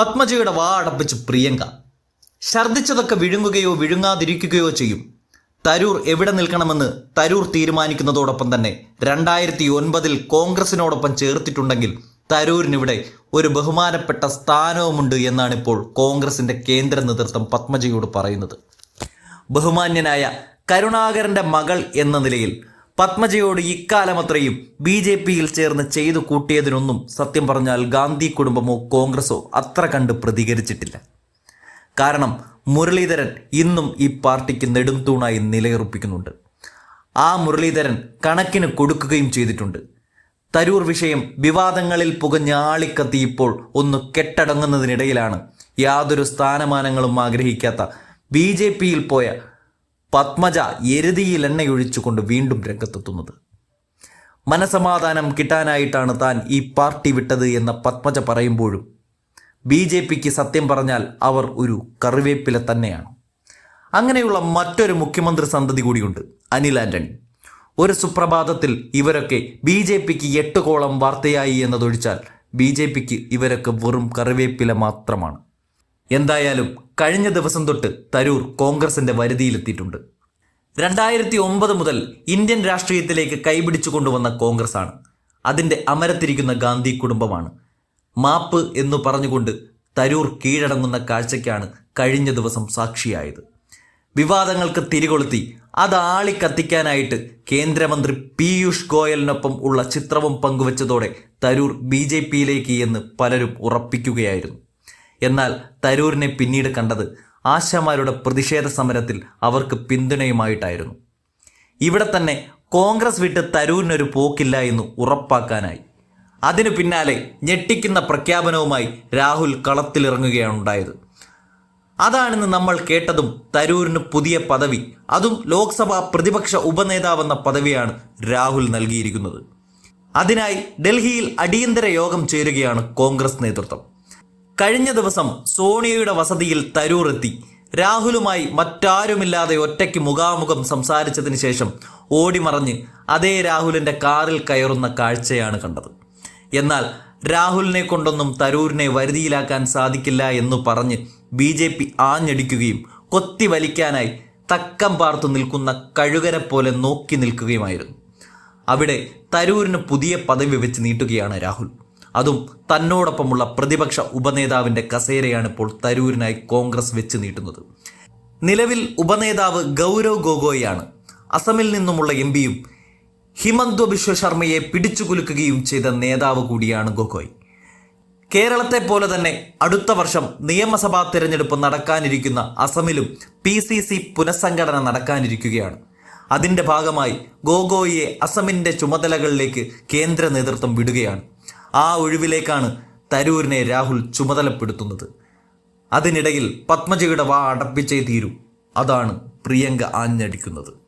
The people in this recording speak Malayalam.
പത്മജയുടെ വാ അടപ്പിച്ച് പ്രിയങ്ക. ഛർദ്ദിച്ചതൊക്കെ വിഴുങ്ങുകയോ വിഴുങ്ങാതിരിക്കുകയോ ചെയ്യും. തരൂർ എവിടെ നിൽക്കണമെന്ന് തരൂർ തീരുമാനിക്കുന്നതോടൊപ്പം തന്നെ രണ്ടായിരത്തി ഒൻപതിൽ കോൺഗ്രസിനോടൊപ്പം ചേർത്തിട്ടുണ്ടെങ്കിൽ തരൂരിനിവിടെ ഒരു ബഹുമാനപ്പെട്ട സ്ഥാനവുമുണ്ട് എന്നാണ് ഇപ്പോൾ കോൺഗ്രസിന്റെ കേന്ദ്ര നേതൃത്വം പത്മജയോട് പറയുന്നത്. ബഹുമാന്യനായ കരുണാകരന്റെ മകൾ എന്ന നിലയിൽ പത്മജയോട് ഇക്കാലം അത്രയും ബി ജെ പിയിൽ ചേർന്ന് ചെയ്തു കൂട്ടിയതിനൊന്നും സത്യം പറഞ്ഞാൽ ഗാന്ധി കുടുംബമോ കോൺഗ്രസോ അത്ര കണ്ട് പ്രതികരിച്ചിട്ടില്ല. കാരണം മുരളീധരൻ ഇന്നും ഈ പാർട്ടിക്ക് നെടുംതൂണായി നിലയുറപ്പിക്കുന്നുണ്ട്. ആ മുരളീധരൻ കണക്കിന് കൊടുക്കുകയും ചെയ്തിട്ടുണ്ട്. തരൂർ വിഷയം വിവാദങ്ങളിൽ പുകഞ്ഞാളിക്കത്തി ഇപ്പോൾ ഒന്ന് കെട്ടടങ്ങുന്നതിനിടയിലാണ് യാതൊരു സ്ഥാനമാനങ്ങളും ആഗ്രഹിക്കാത്ത ബി ജെ പിയിൽ പോയ പത്മജ എരുതിയിൽ എണ്ണയൊഴിച്ചുകൊണ്ട് വീണ്ടും രംഗത്തെത്തുന്നത്. മനസമാധാനം കിട്ടാനായിട്ടാണ് താൻ ഈ പാർട്ടി വിട്ടത് എന്ന പത്മജ പറയുമ്പോഴും ബി ജെ പിക്ക് സത്യം പറഞ്ഞാൽ അവർ ഒരു കറിവേപ്പില തന്നെയാണ്. അങ്ങനെയുള്ള മറ്റൊരു മുഖ്യമന്ത്രി സന്തതി കൂടിയുണ്ട് അനിൽ ആന്റണി. ഒരു സുപ്രഭാതത്തിൽ ഇവരൊക്കെ ബി ജെ പിക്ക് എട്ട് കോളം വാർത്തയായി എന്നതൊഴിച്ചാൽ ബി ജെ പിക്ക് ഇവരൊക്കെ വെറും കറിവേപ്പില മാത്രമാണ്. എന്തായാലും കഴിഞ്ഞ ദിവസം തൊട്ട് തരൂർ കോൺഗ്രസിന്റെ വരുതിയിലെത്തിയിട്ടുണ്ട്. രണ്ടായിരത്തി ഒമ്പത് മുതൽ ഇന്ത്യൻ രാഷ്ട്രീയത്തിലേക്ക് കൈപിടിച്ചു കൊണ്ടുവന്ന കോൺഗ്രസ് ആണ് അതിന്റെ അമരത്തിരിക്കുന്ന ഗാന്ധി കുടുംബമാണ്. മാപ്പ് എന്നു പറഞ്ഞുകൊണ്ട് തരൂർ കീഴടങ്ങുന്ന കാഴ്ചയ്ക്കാണ് കഴിഞ്ഞ ദിവസം സാക്ഷിയായത്. വിവാദങ്ങൾക്ക് തിരികൊളുത്തി അത് ആളിക്കത്തിക്കാനായിട്ട് കേന്ദ്രമന്ത്രി പീയൂഷ് ഗോയലിനൊപ്പം ഉള്ള ചിത്രവും പങ്കുവച്ചതോടെ തരൂർ ബി ജെ പിയിലേക്ക് എന്ന് പലരും ഉറപ്പിക്കുകയായിരുന്നു. എന്നാൽ തരൂരിനെ പിന്നീട് കണ്ടത് ആശാമാരുടെ പ്രതിഷേധ സമരത്തിൽ അവർക്ക് പിന്തുണയുമായിട്ടായിരുന്നു. ഇവിടെ തന്നെ കോൺഗ്രസ് വിട്ട് തരൂരിനൊരു പോക്കില്ല എന്ന് ഉറപ്പാക്കാനായി. അതിനു പിന്നാലെ ഞെട്ടിക്കുന്ന പ്രഖ്യാപനവുമായി രാഹുൽ കളത്തിലിറങ്ങുകയാണ് ഉണ്ടായത് അതാണിന്ന് നമ്മൾ കേട്ടതും തരൂരിന് പുതിയ പദവി അതും ലോക്സഭാ പ്രതിപക്ഷ ഉപനേതാവെന്ന പദവിയാണ് രാഹുൽ നൽകിയിരിക്കുന്നത്. അതിനായി ഡൽഹിയിൽ അടിയന്തര യോഗം ചേരുകയാണ് കോൺഗ്രസ് നേതൃത്വം. കഴിഞ്ഞ ദിവസം സോണിയയുടെ വസതിയിൽ തരൂർ എത്തി രാഹുലുമായി മറ്റാരുമില്ലാതെ ഒറ്റയ്ക്ക് മുഖാമുഖം സംസാരിച്ചതിന് ശേഷം ഓടിമറഞ്ഞ് അതേ രാഹുലിന്റെ കാറിൽ കയറുന്ന കാഴ്ചയാണ് കണ്ടത്. എന്നാൽ രാഹുലിനെ കൊണ്ടൊന്നും തരൂരിനെ വരുതിയിലാക്കാൻ സാധിക്കില്ല എന്ന് പറഞ്ഞ് ബി ജെ പി ആഞ്ഞടിക്കുകയും കൊത്തി വലിക്കാനായി തക്കം പാർത്തു നിൽക്കുന്ന കഴുകരെ പോലെ നോക്കി നിൽക്കുകയുമായിരുന്നു. അവിടെ തരൂരിന് പുതിയ പദവി വെച്ച് നീട്ടുകയാണ് രാഹുൽ. അതും തന്നോടൊപ്പമുള്ള പ്രതിപക്ഷ ഉപനേതാവിന്റെ കസേരയാണ് ഇപ്പോൾ തരൂരിനായി കോൺഗ്രസ് വെച്ച് നീട്ടുന്നത്. നിലവിൽ ഉപനേതാവ് ഗൗരവ് ഗൊഗോയാണ് അസമിൽ നിന്നുമുള്ള എം പിയും ഹിമന്ത ബിശ്വ ശർമ്മയെ പിടിച്ചുകുലുക്കുകയും ചെയ്ത നേതാവ് കൂടിയാണ് ഗൊഗോയ്. കേരളത്തെ പോലെ തന്നെ അടുത്ത വർഷം നിയമസഭാ തിരഞ്ഞെടുപ്പ് നടക്കാനിരിക്കുന്ന അസമിലും പി സി സി പുനഃസംഘടന നടക്കാനിരിക്കുകയാണ്. അതിന്റെ ഭാഗമായി ഗോഗോയിയെ അസമിന്റെ ചുമതലകളിലേക്ക് കേന്ദ്ര നേതൃത്വം വിടുകയാണ്. ആ ഒഴിവിലേക്കാണ് തരൂരിനെ രാഹുൽ ചുമതലപ്പെടുത്തുന്നത്. അതിനിടയിൽ പത്മജയുടെ വാ അടപ്പിച്ചേ തീരൂ. അതാണ് പ്രിയങ്ക ആഞ്ഞടിക്കുന്നത്.